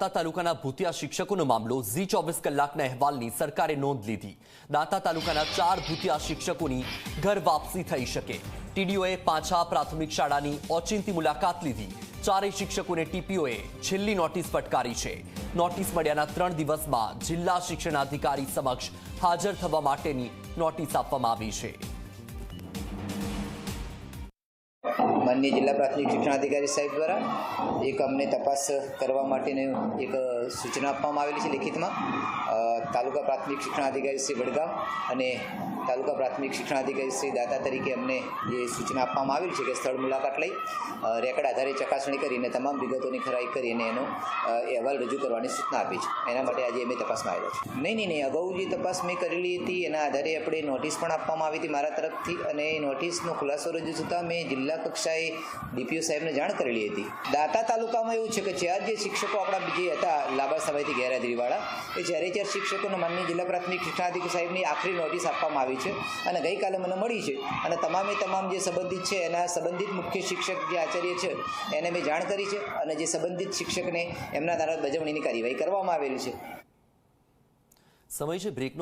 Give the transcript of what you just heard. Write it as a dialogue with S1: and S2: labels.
S1: દાંતા તાલુકાના ભૂતિયા શિક્ષકોનો મામલો ઝી ચોવીસ કલાકના અહેવાલની સરકારે નોંધ લીધી. દાંતા તાલુકાના ચાર ભૂતિયા શિક્ષકોની ઘર વાપસી થઈ શકે. ટીડીઓએ પાછા પ્રાથમિક શાળાની ઓચિંતી મુલાકાત લીધી. ચારેય શિક્ષકોને ટીપીઓએ છેલ્લી નોટિસ ફટકારી છે. નોટિસ મળ્યાના ત્રણ દિવસમાં જિલ્લા શિક્ષણાધિકારી સમક્ષ હાજર થવા માટેની નોટિસ આપવામાં આવી છે.
S2: માનનીય જિલ્લા પ્રાથમિક શિક્ષણાધિકારી સાહેબ દ્વારા એક અમને તપાસ કરવા માટેની એક સૂચના આપવામાં આવેલી છે લિખિતમાં. તાલુકા પ્રાથમિક શિક્ષણાધિકારી શ્રી વડગામ અને તાલુકા પ્રાથમિક શિક્ષણાધિકારી શ્રી દાતા તરીકે અમને જે સૂચના આપવામાં આવેલી છે કે સ્થળ મુલાકાત લઈ રેકર્ડ આધારે ચકાસણી કરીને, તમામ વિગતોની ખરાઈ કરીને એનો અહેવાલ રજૂ કરવાની સૂચના આપી છે. એના માટે આજે અમે તપાસમાં આવ્યા છે નહીં નહીં નહીં, અગાઉ જે તપાસ મેં કરેલી હતી, એના આધારે આપણે નોટિસ પણ આપવામાં આવી હતી મારા તરફથી અને એ નોટિસનો ખુલાસો રજૂ થતાં મેં જિલ્લા કક્ષાએ ડીપીઓ સાહેબને જાણ કરેલી હતી. દાતા તાલુકામાં એવું છે કે ચાર જે શિક્ષકો આપણા જે હતા, લાંબા સમયથી ગેરહાજરીવાળા, એ જ્યારે ચાર શિક્ષકોને માનની જિલ્લા પ્રાથમિક શિક્ષણાધિકારી સાહેબની આખરી નોટિસ આપવામાં આવી છે અને ગઈકાલે મને મળી છે. અને તમામે તમામ જે સંબંધિત છે, એના સંબંધિત મુખ્ય શિક્ષક જે આચાર્ય છે, એને મેં જાણ કરી છે અને જે સંબંધિત શિક્ષકને એમના દ્વારા બજવણીની કાર્યવાહી કરવામાં આવેલી છે.
S1: સમય છે બ્રેકનો